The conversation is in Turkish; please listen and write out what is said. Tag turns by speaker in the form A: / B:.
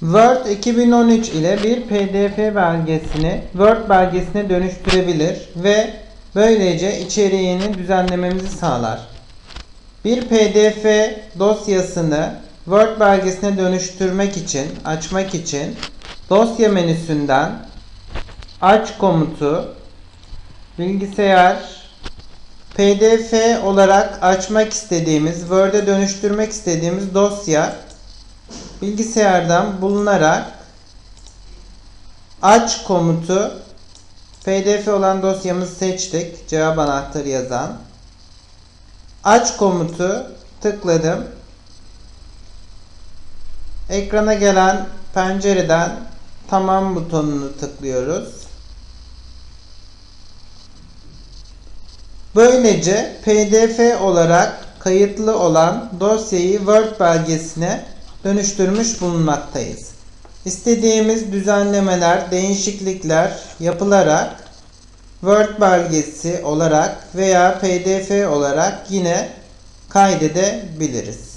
A: Word 2013 ile bir PDF belgesini Word belgesine dönüştürebilir ve böylece içeriğini düzenlememizi sağlar. Bir PDF dosyasını Word belgesine dönüştürmek için, açmak için dosya menüsünden aç komutu bilgisayar PDF olarak açmak istediğimiz, Word'e dönüştürmek istediğimiz dosya bilgisayardan bulunarak aç komutu pdf olan dosyamızı seçtik. Cevap anahtarı yazan. Aç komutu tıkladım. Ekrana gelen pencereden tamam butonunu tıklıyoruz. Böylece pdf olarak kayıtlı olan dosyayı Word belgesine dönüştürmüş bulunmaktayız. İstediğimiz düzenlemeler, değişiklikler yapılarak Word belgesi olarak veya PDF olarak yine kaydedebiliriz.